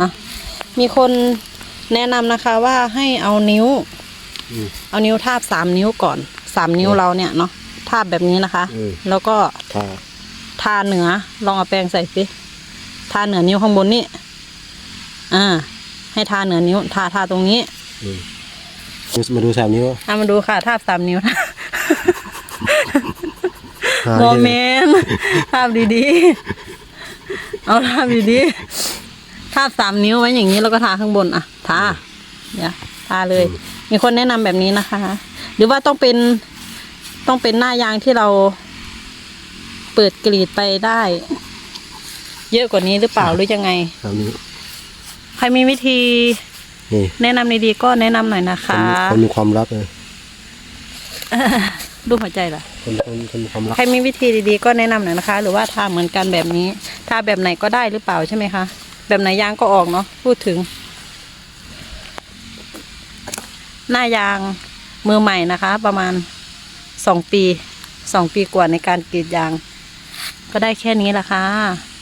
อะมีคนแนะนำนะคะว่าให้เอานิ้ว อืม เอานิ้วทาบสามนิ้วก่อนสามนิ้วเราเนี่ยเนาะทาบแบบนี้นะคะ อืม แล้วก็ถ้าทาเหนือลองเอาแปรงใส่สิทาเหนือนิ้วข้างบนนี่อ่า ให้ทาเหนือนิ้ว ทาทาตรงนี้อืมมาดูสามนิ้วอะมาดูค่ะ ทาบสามนิ้วนะหาโมที่เมนต์ทาบดีๆ เอาทาบดีๆ ทาบสามนิ้วไว้อย่างนี้แล้วก็ทาข้างบนอะทาเดี๋ยวทาเลย มีคนแนะนำแบบนี้นะคะ หรือว่าต้องเป็นต้องเป็นหน้ายางที่เราเปิดกรีดไปได้ เยอะกว่านี้หรือเปล่าหรือยังไงสามนิ้วใครมีวิธีนี่แนะนำดีๆก็แนะนำหน่อยนะคนคะคนมีความรักเลยรูปหัวใจเหรอคนคนคนมีความรักใครมีวิธีดีๆก็แนะนำหน่อยนะคะ หรือว่าทาเหมือนกันแบบนี้ทาแบบไหนก็ได้หรือเปล่าใช่ไหมคะ แบบไหนยางก็ออกเนาะพูดถึง หน้ายางมือใหม่นะคะ ประมาณสองปีสองปีกว่าในการกรีดยาง ก็ได้แค่นี้ละค่ะ